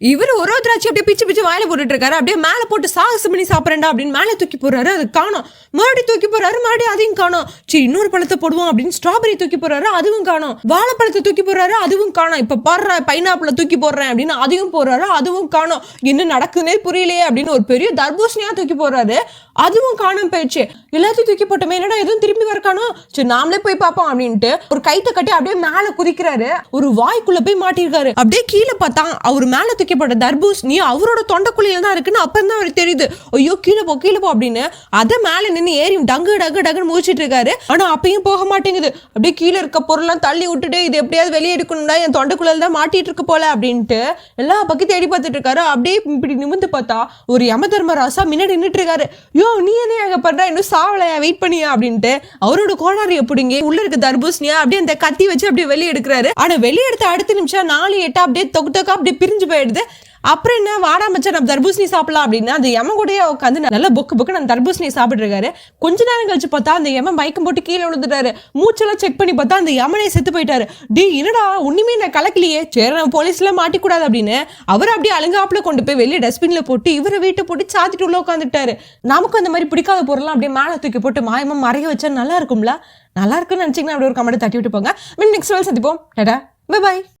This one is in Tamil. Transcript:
இவர் ஒரு ஒரு திராட்சை அப்படியே பிச்சு பிச்சு வாயில போட்டுட்டு இருக்காரு அப்படியே மேல போட்டு சாகசம் பண்ணி சாப்பிட்றேன்டா அப்படின்னு மேலே தூக்கி போறாரு அது காணும். மறுபடியும் தூக்கி போறாரு மறுபடியும் அதையும் காணோம். சரி இன்னொரு பழத்தை போடுவோம் அப்படின்னு ஸ்ட்ராபெரி தூக்கி போறாரு அதுவும் காணும். வாழைப்பழத்தை தூக்கி போறாரு அதுவும் காணோம். இப்ப பாடுற பைனாப்பிள தூக்கி போடுறேன் அப்படின்னு அதையும் போறாரு அதுவும் காணோம். என்ன நடக்குதுன்னே புரியலையே அப்படின்னு ஒரு பெரிய தர்பூசணியா தூக்கி போறாரு அதுவும் காணோம் போயிடுச்சு. எல்லாத்தையும் தூக்கி போட்டோமே என்னடா எதுவும் திரும்பி வர காணும்? சரி நாமளே போய் பார்ப்போம் அப்படின்ட்டு ஒரு கைத்தை கட்டி அப்படியே மேல குதிக்கிறாரு. ஒரு வாய்க்குள்ள போய் மாட்டிருக்காரு அப்படியே கீழே பார்த்தா அவர் மேல தூக்கி போட்ட தர்பூசணி அவரோட தொண்டைக்குழியில் தான் இருக்குன்னு அப்பதான் அவருக்கு தெரியுது. ஐயோ கீழே போ கீழே போ அப்படின்னு. அதை மேலே நின்று ஏறி டங்கு டங்கு டங்குன்னு முடிச்சிட்டு இருக்காரு. ஆனால் அப்பயும் போக மாட்டேங்குது. அப்படியே கீழே இருக்க பொருள்லாம் தள்ளி விட்டுட்டு இது எப்படியாவது வெளியே எடுக்கணும்னா என் தொண்டைக்குள்ள தான் மாட்டிட்டு இருக்கு போல அப்படின்ட்டு எல்லா பக்கம் தேடி பார்த்துட்டு இருக்காரு. அப்படியே இப்படி நிமிந்து பார்த்தா ஒரு யம தர்மராசா முன்னாடி நின்றுட்டு இருக்காரு. யோ நீ என்ன அங்கே பண்ற? இன்னும் சாவலையா? வெயிட் பண்ணியா? அப்படின்ட்டு அவரோட கோடாரியை பிடிங்கி உள்ள இருக்க தர்பூசணியா அப்படியே அந்த கத்தி வச்சு அப்படியே வெளியே எடுக்கிறாரு. ஆனால் வெளியே எடுத்த அடுத்த நிமிஷம் நாலு எட்டா அப்படியே தொக்கு தொக்கா அப்படியே பிரிஞ்சு போயிடுது. அப்புறம் என்ன வாடா மச்சான் நம்ம தர்பூசணி சாப்பிடலாம் அப்படின்னா அந்த எம கூடயே உட்காந்து நல்ல புக்கு புக்கு நம்ம தர்பூசணி சாப்பிட்ருக்காரு கொஞ்ச நேரம் கழிச்சு பார்த்தா அந்த எம மயக்கம் போட்டு கீழே விழுந்துட்டாரு. மூச்செல்லாம் செக் பண்ணி பார்த்தா அந்த எமனே செத்து போயிட்டாரு. டி என்னடா ஒண்ணுமே நான் கலக்கலையே. சரி நம்ம போலீஸ்ல மாட்டிக்கூடாது அப்படின்னு அவர் அப்படியே அழுங்காப்புல கொண்டு போய் வெளியே டஸ்ட்பின்ல போட்டு இவரை வீட்டை போட்டு சாத்திட்டு உள்ள உட்காந்துட்டாரு நமக்கும் அந்த மாதிரி பிடிக்காத பொருள்லாம் அப்படியே மேலே தூக்கி போட்டு மாயமா மறைய வச்சா நல்லா இருக்கும்ல? நல்லா இருக்குன்னு நினச்சிங்கன்னா அப்படி ஒரு கமெண்ட் தட்டி விட்டு போங்க. நெக்ஸ்ட் வேலை சந்திப்போம். டடா. Bye bye